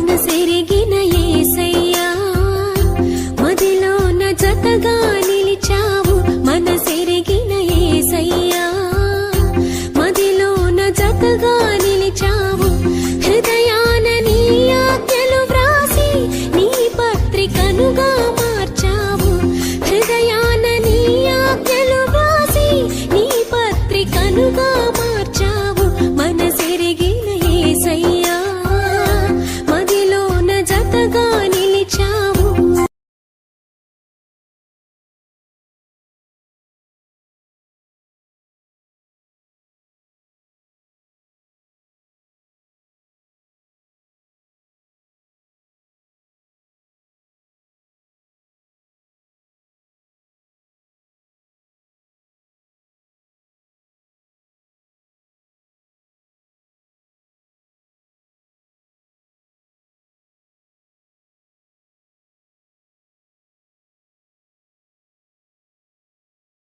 మనసెరిగిన ఏసయ్యా మదిలోన జతగా